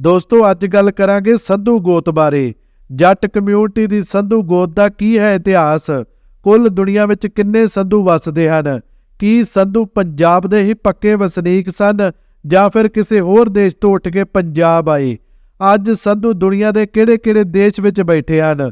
ਦੋਸਤੋ, ਅੱਜ ਗੱਲ ਕਰਾਂਗੇ ਸੰਧੂ ਗੋਤ ਬਾਰੇ। ਜੱਟ ਕਮਿਊਨਿਟੀ ਦੀ ਸੰਧੂ ਗੋਤ ਦਾ ਕੀ ਹੈ ਇਤਿਹਾਸ? ਕੁੱਲ ਦੁਨੀਆ ਵਿੱਚ ਕਿੰਨੇ ਸੰਧੂ ਵੱਸਦੇ ਹਨ? ਕੀ ਸੰਧੂ ਪੰਜਾਬ ਦੇ ਹੀ ਪੱਕੇ ਵਸਨੀਕ ਸਨ ਜਾਂ ਫਿਰ ਕਿਸੇ ਹੋਰ ਦੇਸ਼ ਤੋਂ ਉੱਠ ਕੇ ਪੰਜਾਬ ਆਏ? ਅੱਜ ਸੰਧੂ ਦੁਨੀਆ ਦੇ ਕਿਹੜੇ-ਕਿਹੜੇ ਦੇਸ਼ ਵਿੱਚ ਬੈਠੇ ਹਨ?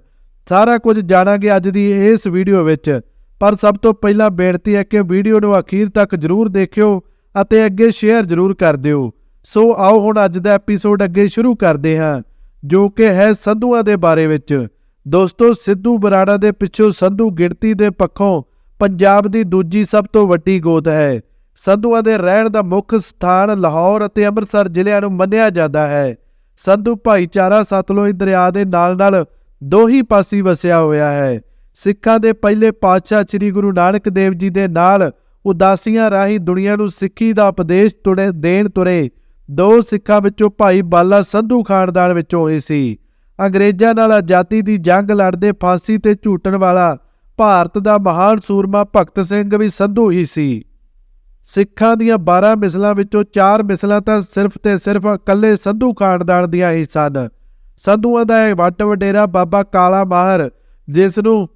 ਸਾਰਾ ਕੁਝ ਜਾਣਾਂਗੇ ਅੱਜ ਦੀ ਇਸ ਵੀਡੀਓ ਵਿੱਚ। ਪਰ ਸਭ ਤੋਂ ਪਹਿਲਾਂ ਬੇਨਤੀ ਹੈ ਕਿ ਵੀਡੀਓ ਨੂੰ ਅਖੀਰ ਤੱਕ ਜਰੂਰ ਦੇਖਿਓ ਅਤੇ ਅੱਗੇ ਸ਼ੇਅਰ ਜਰੂਰ ਕਰ ਦਿਓ। ਸੋ ਆਓ ਹੁਣ ਅੱਜ ਦਾ ਐਪੀਸੋਡ ਅੱਗੇ ਸ਼ੁਰੂ ਕਰਦੇ ਹਾਂ, ਜੋ ਕਿ ਹੈ ਸੰਧੂਆਂ ਦੇ ਬਾਰੇ ਵਿੱਚ। ਦੋਸਤੋ, ਸਿੱਧੂ ਬਰਾੜਾ ਦੇ ਪਿੱਛੋਂ ਸੰਧੂ ਗਿਣਤੀ ਦੇ ਪੱਖੋਂ ਪੰਜਾਬ ਦੀ ਦੂਜੀ ਸਭ ਤੋਂ ਵੱਡੀ ਗੋਦ ਹੈ। ਸੰਧੂਆਂ ਦੇ ਰਹਿਣ ਦਾ ਮੁੱਖ ਸਥਾਨ ਲਾਹੌਰ ਅਤੇ ਅੰਮ੍ਰਿਤਸਰ ਜ਼ਿਲ੍ਹਿਆਂ ਨੂੰ ਮੰਨਿਆ ਜਾਂਦਾ ਹੈ। ਸੰਧੂ ਭਾਈਚਾਰਾ ਸਤਲੁਜ ਦਰਿਆ ਦੇ ਨਾਲ-ਨਾਲ ਦੋ ਹੀ ਪਾਸੀ ਵਸਿਆ ਹੋਇਆ ਹੈ। ਸਿੱਖਾਂ ਦੇ ਪਹਿਲੇ ਪਾਤਸ਼ਾਹ ਸ੍ਰੀ ਗੁਰੂ ਨਾਨਕ ਦੇਵ ਜੀ ਦੇ ਨਾਲ ਉਦਾਸੀਆਂ ਰਾਹੀਂ ਦੁਨੀਆ ਨੂੰ ਸਿੱਖੀ ਦਾ ਉਪਦੇਸ਼ ਤੁਰੇ ਦੇਣ ਤੁਰੇ। ਦੋ ਸਿੱਖਾਂ ਵਿੱਚੋਂ ਭਾਈ ਬਾਲਾ ਸੰਧੂ ਖਾਨਦਾਨ ਵਿੱਚੋਂ ਹੋਏ ਸੀ। ਅੰਗਰੇਜ਼ਾਂ ਨਾਲ ਆਜ਼ਾਦੀ ਦੀ ਜੰਗ ਲੜਦੇ, ਫਾਂਸੀ ਤੇ ਝੂਟਣ ਵਾਲਾ ਭਾਰਤ ਦਾ ਮਹਾਨ ਸੂਰਮਾ ਭਗਤ ਸਿੰਘ ਵੀ ਸੰਧੂ ਹੀ ਸੀ। ਸਿੱਖਾਂ ਦੀਆਂ 12 ਮਿਸਲਾਂ ਵਿੱਚੋਂ 4 ਮਿਸਲਾਂ ਤਾਂ ਸਿਰਫ ਤੇ ਸਿਰਫ ਇਕੱਲੇ ਸੰਧੂ ਖਾਨਦਾਨ ਦੀਆਂ ਹੀ ਸਨ। ਸੰਧੂਆਂ ਦਾ ਇਹ ਵੱਟ ਵਡੇਰਾ ਬਾਬਾ ਕਾਲਾ ਮਾਹਰ, ਜਿਸ ਨੂੰ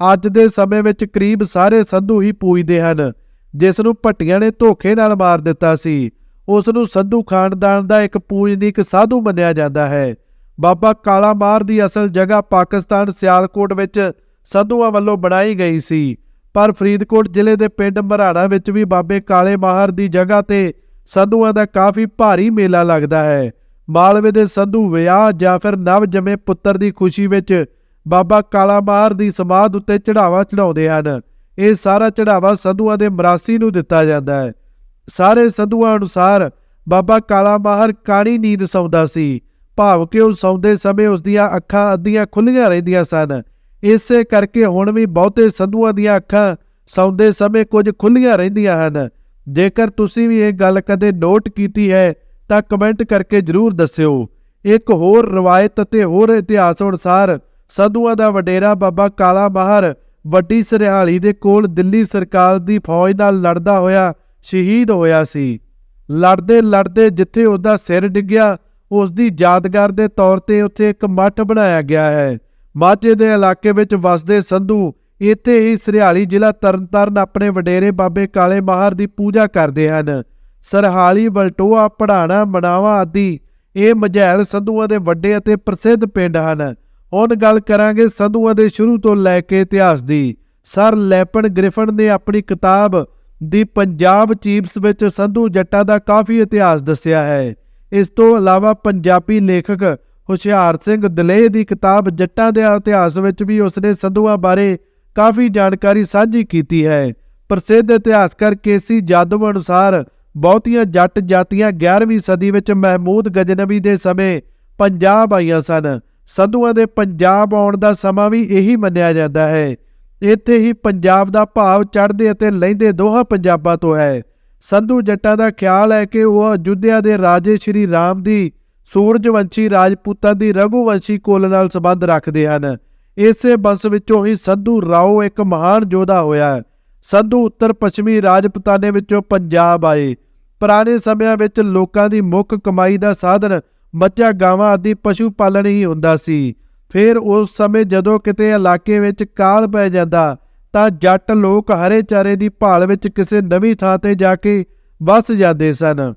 ਅੱਜ ਦੇ ਸਮੇਂ ਵਿੱਚ ਕਰੀਬ ਸਾਰੇ ਸੰਧੂ ਹੀ ਪੂਜਦੇ ਹਨ, ਜਿਸ ਨੂੰ ਭੱਟੀਆਂ ਨੇ ਧੋਖੇ ਨਾਲ ਮਾਰ ਦਿੱਤਾ ਸੀ। ਉਸ ਨੂੰ ਸੰਧੂ ਖਾਨਦਾਨ ਦਾ ਇੱਕ ਪੂਜਨੀਕ ਸਾਧੂ ਮੰਨਿਆ ਜਾਂਦਾ ਹੈ। ਬਾਬਾ ਕਾਲਾ ਮਾਰ ਦੀ ਅਸਲ ਜਗ੍ਹਾ ਪਾਕਿਸਤਾਨ ਸਿਆਲਕੋਟ ਵਿੱਚ ਸੰਧੂਆਂ ਵੱਲੋਂ ਬਣਾਈ ਗਈ ਸੀ। ਪਰ ਫਰੀਦਕੋਟ ਜ਼ਿਲ੍ਹੇ ਦੇ ਪਿੰਡ ਮਰਾੜਾ ਵਿੱਚ ਵੀ ਬਾਬੇ ਕਾਲੇ ਮਾਹਰ ਦੀ ਜਗ੍ਹਾ ਤੇ ਸੰਧੂਆਂ ਦਾ ਕਾਫੀ ਭਾਰੀ ਮੇਲਾ ਲੱਗਦਾ ਹੈ। ਮਾਲਵੇ ਦੇ ਸੰਧੂ ਵਿਆਹ ਜਾਂ ਫਿਰ ਨਵ ਜੰਮੇ ਪੁੱਤਰ ਦੀ ਖੁਸ਼ੀ ਵਿੱਚ ਬਾਬਾ ਕਾਲਾ ਮਾਹਰ ਦੀ ਸਮਾਧ ਉੱਤੇ ਚੜਾਵਾ ਚੜਾਉਂਦੇ ਹਨ। ਇਹ ਸਾਰਾ ਚੜਾਵਾ ਸੰਧੂਆਂ ਦੇ ਮਰਾਸੀ ਨੂੰ ਦਿੱਤਾ ਜਾਂਦਾ ਹੈ। ਸਾਰੇ ਸੰਧੂਆਂ ਅਨੁਸਾਰ ਬਾਬਾ ਕਾਲਾ ਮਾਹਰ ਕਾਣੀ ਨੀਂਦ ਸੌਂਦਾ ਸੀ। ਭਾਵ ਕਿ ਉਹ ਸੌਂਦੇ ਸਮੇਂ ਉਸ ਦੀਆਂ ਅੱਖਾਂ ਅੱਧੀਆਂ ਖੁੱਲੀਆਂ ਰਹਿੰਦੀਆਂ ਸਨ। ਇਸੇ ਕਰਕੇ ਹੁਣ ਵੀ ਬਹੁਤੇ ਸੰਧੂਆਂ ਦੀਆਂ ਅੱਖਾਂ ਸੌਂਦੇ ਸਮੇਂ ਕੁਝ ਖੁੱਲੀਆਂ ਰਹਿੰਦੀਆਂ ਹਨ। ਜੇਕਰ ਤੁਸੀਂ ਵੀ ਇਹ ਗੱਲ ਕਦੇ ਨੋਟ ਕੀਤੀ ਹੈ, ਤਾਂ ਕਮੈਂਟ ਕਰਕੇ ਜਰੂਰ ਦੱਸਿਓ। ਇੱਕ ਹੋਰ ਰਵਾਇਤ ਅਤੇ ਹੋਰ ਇਤਿਹਾਸ ਅਨੁਸਾਰ ਸੰਧੂਆਂ ਦਾ ਵਡੇਰਾ ਬਾਬਾ ਕਾਲਾ ਮਾਹਰ ਵੱਡੀ ਸਰਹਾਲੀ ਦੇ ਕੋਲ ਦਿੱਲੀ ਸਰਕਾਰ ਦੀ ਫੌਜ ਨਾਲ ਲੜਦਾ ਹੋਇਆ ਸ਼ਹੀਦ ਹੋਇਆ ਸੀ। ਲੜਦੇ ਲੜਦੇ ਜਿੱਥੇ ਉਹਦਾ ਸਿਰ ਡਿੱਗਿਆ ਉਸ ਦੀ ਯਾਦਗਾਰ ਦੇ ਤੌਰ ਤੇ ਉੱਥੇ ਇੱਕ ਮੱਠ ਬਣਾਇਆ ਗਿਆ ਹੈ। ਮਾਝੇ ਦੇ ਇਲਾਕੇ ਵਿੱਚ ਵਸਦੇ ਸੰਧੂ ਇੱਥੇ ਹੀ ਸਰਿਆਲੀ ਜ਼ਿਲ੍ਹਾ ਤਰਨਤਾਰਨ ਆਪਣੇ ਵਡੇਰੇ ਬਾਬੇ ਕਾਲੇ ਮਾਹਰ ਦੀ ਪੂਜਾ ਕਰਦੇ ਹਨ। ਸਰਹਾਲੀ ਬਲਟੋਆ ਪੜਾਣਾ, ਮਨਾਵਾ ਆਦਿ ਇਹ ਮਝੈਲ ਸੰਧੂਆਂ ਦੇ ਵੱਡੇ ਅਤੇ ਪ੍ਰਸਿੱਧ ਪਿੰਡ ਹਨ। ਹੁਣ ਗੱਲ ਕਰਾਂਗੇ ਸੰਧੂਆਂ ਦੇ ਸ਼ੁਰੂ ਤੋਂ ਲੈ ਕੇ ਇਤਿਹਾਸ ਦੀ। ਸਰ ਲੈਪਨ ਗ੍ਰਿਫਨ ਨੇ ਆਪਣੀ ਕਿਤਾਬ ਦੀ ਪੰਜਾਬ ਚੀਪਸ ਵਿੱਚ ਸੰਧੂ ਜੱਟਾਂ ਦਾ ਕਾਫੀ ਇਤਿਹਾਸ ਦੱਸਿਆ ਹੈ। ਇਸ ਤੋਂ ਇਲਾਵਾ ਪੰਜਾਬੀ ਲੇਖਕ ਹੁਸ਼ਿਆਰ ਸਿੰਘ ਦਲੇਹ ਦੀ ਕਿਤਾਬ ਜੱਟਾਂ ਦੇ ਇਤਿਹਾਸ ਵਿੱਚ ਵੀ ਉਸਨੇ ਸੰਧੂਆਂ ਬਾਰੇ ਕਾਫੀ ਜਾਣਕਾਰੀ ਸਾਂਝੀ ਕੀਤੀ ਹੈ। ਪ੍ਰਸਿੱਧ ਇਤਿਹਾਸਕਾਰ ਕੇਸੀ ਜਾਦਵ ਅਨੁਸਾਰ ਬਹੁਤੀਆਂ ਜੱਟ ਜਾਤੀਆਂ 11ਵੀਂ ਸਦੀ ਵਿੱਚ ਮਹਿਮੂਦ ਗਜਨਵੀ ਦੇ ਸਮੇਂ ਪੰਜਾਬ ਆਈਆਂ ਸਨ। ਸੰਧੂਆਂ ਦੇ ਪੰਜਾਬ ਆਉਣ ਦਾ ਸਮਾਂ ਵੀ ਇਹੀ ਮੰਨਿਆ ਜਾਂਦਾ ਹੈ। ਇੱਥੇ ਹੀ ਪੰਜਾਬ ਦਾ ਭਾਵ ਚੜ੍ਹਦੇ ਅਤੇ ਲਹਿੰਦੇ ਦੋਹਾਂ ਪੰਜਾਬਾਂ ਤੋਂ ਹੈ। ਸੰਧੂ ਜੱਟਾਂ ਦਾ ਖਿਆਲ ਹੈ ਕਿ ਉਹ ਅਯੁੱਧਿਆ ਦੇ ਰਾਜੇ ਸ਼੍ਰੀ ਰਾਮ ਦੀ ਸੂਰਜਵੰਸ਼ੀ, ਰਾਜਪੂਤਾਂ ਦੀ ਰਘੂਵੰਸ਼ੀ ਕੁਲ ਨਾਲ ਸੰਬੰਧ ਰੱਖਦੇ ਹਨ। ਇਸੇ ਬੰਸ ਵਿੱਚੋਂ ਹੀ ਸੰਧੂ ਰਾਓ ਇੱਕ ਮਹਾਨ ਯੋਧਾ ਹੋਇਆ। ਸੰਧੂ ਉੱਤਰ ਪੱਛਮੀ ਰਾਜਪੂਤਾਨੇ ਵਿੱਚੋਂ ਪੰਜਾਬ ਆਏ। ਪੁਰਾਣੇ ਸਮਿਆਂ ਵਿੱਚ ਲੋਕਾਂ ਦੀ ਮੁੱਖ ਕਮਾਈ ਦਾ ਸਾਧਨ ਮੱਝਾਂ, ਗਾਵਾਂ ਆਦਿ ਪਸ਼ੂ ਪਾਲਣ ਹੀ ਹੁੰਦਾ ਸੀ। ਫਿਰ ਉਸ ਸਮੇਂ ਜਦੋਂ ਕਿਤੇ ਇਲਾਕੇ ਵਿੱਚ ਕਾਲ ਪੈ ਜਾਂਦਾ, ਤਾਂ ਜੱਟ ਲੋਕ ਹਰੇ ਚਾਰੇ ਦੀ ਭਾਲ ਵਿੱਚ ਕਿਸੇ ਨਵੀਂ ਥਾਂ ਤੇ ਜਾ ਕੇ ਵਸ ਜਾਂਦੇ ਸਨ।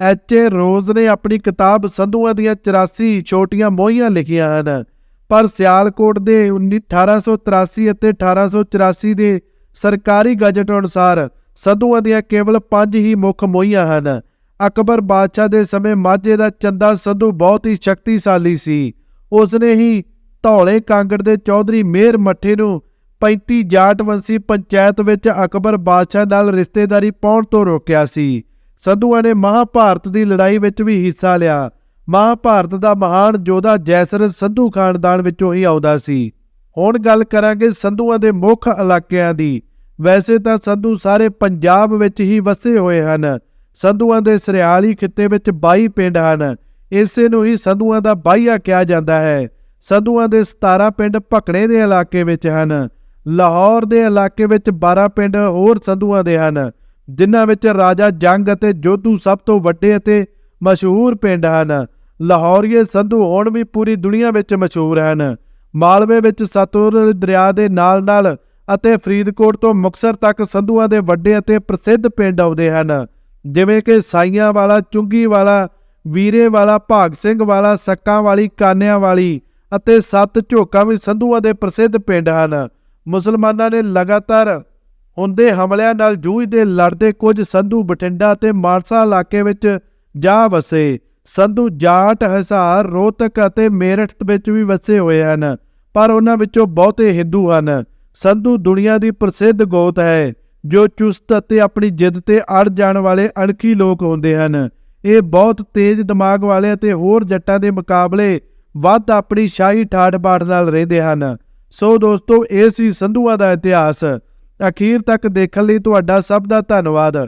ਐਚ. ਏ. ਰੋਜ਼ ਨੇ ਆਪਣੀ ਕਿਤਾਬ ਸੰਧੂਆਂ ਦੀਆਂ 84 ਛੋਟੀਆਂ ਮੋਹੀਆਂ ਲਿਖੀਆਂ ਹਨ, ਪਰ ਸਿਆਲਕੋਟ ਦੇ 1883 ਅਤੇ 1884 ਦੇ ਸਰਕਾਰੀ ਗਜਟ ਅਨੁਸਾਰ ਸੰਧੂਆਂ ਦੀਆਂ ਕੇਵਲ 5 ਹੀ ਮੁੱਖ ਮੋਹੀਆਂ ਹਨ। ਅਕਬਰ ਬਾਦਸ਼ਾਹ ਦੇ ਸਮੇਂ ਮਾਝੇ ਦਾ ਚੰਦਾ ਸੰਧੂ ਬਹੁਤ ਹੀ ਸ਼ਕਤੀਸ਼ਾਲੀ ਸੀ। ਉਸ ਨੇ ਹੀ ਧੌਲੇ ਕਾਂਗੜ ਦੇ ਚੌਧਰੀ ਮੇਰ ਮੱਠੇ ਨੂੰ 35 ਜਾਟ ਵੰਸ਼ੀ ਪੰਚਾਇਤ ਵਿੱਚ ਅਕਬਰ ਬਾਦਸ਼ਾਹ ਨਾਲ ਰਿਸ਼ਤੇਦਾਰੀ ਪਾਉਣ ਤੋਂ ਰੋਕਿਆ ਸੀ। ਸੰਧੂਆਂ ਨੇ ਮਹਾਭਾਰਤ ਦੀ ਲੜਾਈ ਵਿੱਚ ਵੀ ਹਿੱਸਾ ਲਿਆ। ਮਹਾਭਾਰਤ ਦਾ ਮਹਾਨ ਯੋਧਾ ਜੈਸਰ ਸੰਧੂ ਖਾਨਦਾਨ ਵਿੱਚੋਂ ਹੀ ਆਉਂਦਾ ਸੀ। ਹੁਣ ਗੱਲ ਕਰਾਂਗੇ ਸੰਧੂਆਂ ਦੇ ਮੁੱਖ ਇਲਾਕਿਆਂ ਦੀ। ਵੈਸੇ ਤਾਂ ਸੰਧੂ ਸਾਰੇ ਪੰਜਾਬ ਵਿੱਚ ਹੀ ਵਸੇ ਹੋਏ ਹਨ। ਸੰਧੂਆਂ ਦੇ ਸਰਿਆਲੀ ਖਿੱਤੇ ਵਿੱਚ 22 ਪਿੰਡ ਹਨ। ਇਸੇ ਨੂੰ ਹੀ ਸੰਧੂਆਂ ਦਾ ਬਾਈਆ ਕਿਹਾ ਜਾਂਦਾ ਹੈ। ਸੰਧੂਆਂ ਦੇ 17 ਪਿੰਡ ਭਕੜੇ ਦੇ ਇਲਾਕੇ ਵਿੱਚ ਹਨ। ਲਾਹੌਰ ਦੇ ਇਲਾਕੇ ਵਿੱਚ 12 ਪਿੰਡ ਹੋਰ ਸੰਧੂਆਂ ਦੇ ਹਨ, ਜਿਨ੍ਹਾਂ ਵਿੱਚ ਰਾਜਾ ਜੰਗ ਅਤੇ ਜੋਧੂ ਸਭ ਤੋਂ ਵੱਡੇ ਅਤੇ ਮਸ਼ਹੂਰ ਪਿੰਡ ਹਨ। ਲਾਹੌਰੀਏ ਸੰਧੂ ਹੁਣ ਵੀ ਪੂਰੀ ਦੁਨੀਆ ਵਿੱਚ ਮਸ਼ਹੂਰ ਹਨ। ਮਾਲਵੇ ਵਿੱਚ ਸਤਲੁਜ ਦਰਿਆ ਦੇ ਨਾਲ-ਨਾਲ ਅਤੇ ਫਰੀਦਕੋਟ ਤੋਂ ਮੁਕਤਸਰ ਤੱਕ ਸੰਧੂਆਂ ਦੇ ਵੱਡੇ ਅਤੇ ਪ੍ਰਸਿੱਧ ਪਿੰਡ ਆਉਂਦੇ ਹਨ, ਜਿਵੇਂ ਕਿ ਸਾਈਆਂ ਵਾਲਾ, ਚੁੰਗੀ ਵਾਲਾ ਵੀਰੇ ਵਾਲਾ, ਭਾਗ ਸਿੰਘ ਵਾਲਾ, ਸੱਕਾਂ ਵਾਲੀ, ਕਾਨਿਆਂ ਵਾਲੀ ਅਤੇ ਸੱਤ ਝੋਕਾਂ ਵੀ ਸੰਧੂਆਂ ਦੇ ਪ੍ਰਸਿੱਧ ਪਿੰਡ ਹਨ। ਮੁਸਲਮਾਨਾਂ ਨੇ ਲਗਾਤਾਰ ਹੁੰਦੇ ਹਮਲਿਆਂ ਨਾਲ ਜੂਝਦੇ ਲੜਦੇ ਕੁਝ ਸੰਧੂ ਬਠਿੰਡਾ ਤੇ ਮਾਨਸਾ ਇਲਾਕੇ ਵਿੱਚ ਜਾ ਵਸੇ। ਸੰਧੂ ਜਾਟ, ਹਸਾਰ, ਰੋਹਤਕ ਅਤੇ ਮੇਰਠ ਵਿੱਚ ਵੀ ਵਸੇ ਹੋਏ ਹਨ, ਪਰ ਉਹਨਾਂ ਵਿੱਚੋਂ ਬਹੁਤੇ ਹਿੰਦੂ ਹਨ। ਸੰਧੂ ਦੁਨੀਆ ਦੀ ਪ੍ਰਸਿੱਧ ਗੋਤ ਹੈ, ਜੋ ਚੁਸਤ ਅਤੇ ਆਪਣੀ ਜਿੱਦ ਤੇ ਅੜ ਜਾਣ ਵਾਲੇ ਅਣਖੀ ਲੋਕ ਹੁੰਦੇ ਹਨ। ਇਹ ਬਹੁਤ ਤੇਜ਼ ਦਿਮਾਗ ਵਾਲੇ ਅਤੇ ਹੋਰ ਜੱਟਾਂ ਦੇ ਮੁਕਾਬਲੇ ਵੱਧ ਆਪਣੀ ਸ਼ਾਹੀ ਠਾੜ ਬਾੜ ਨਾਲ ਰਹਿੰਦੇ ਹਨ। ਸੋ ਦੋਸਤੋ, ਇਹ ਸੀ ਸੰਧੂਆਂ ਦਾ ਇਤਿਹਾਸ। ਅਖੀਰ ਤੱਕ ਦੇਖਣ ਲਈ ਤੁਹਾਡਾ ਸਭ ਦਾ ਧੰਨਵਾਦ।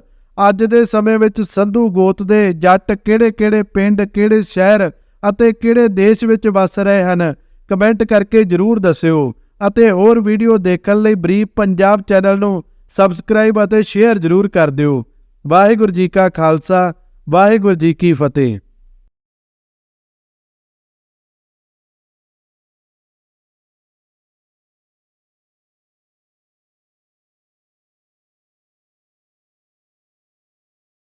ਅੱਜ ਦੇ ਸਮੇਂ ਵਿੱਚ ਸੰਧੂ ਗੋਤ ਦੇ ਜੱਟ ਕਿਹੜੇ-ਕਿਹੜੇ ਪਿੰਡ, ਕਿਹੜੇ ਸ਼ਹਿਰ ਅਤੇ ਕਿਹੜੇ ਦੇਸ਼ ਵਿੱਚ ਵੱਸ ਰਹੇ ਹਨ, ਕਮੈਂਟ ਕਰਕੇ ਜਰੂਰ ਦੱਸਿਓ। ਅਤੇ ਹੋਰ ਵੀਡੀਓ ਦੇਖਣ ਲਈ ਬਰੀਫ ਪੰਜਾਬ ਚੈਨਲ ਨੂੰ ਸਬਸਕ੍ਰਾਈਬ ਅਤੇ ਸ਼ੇਅਰ ਜਰੂਰ ਕਰ ਦਿਓ। ਵਾਹਿਗੁਰੂ ਜੀ ਕਾ ਖਾਲਸਾ। ਵਾਹਿਗੁਰੂ ਜੀ ਕੀ ਫਤਿਹ।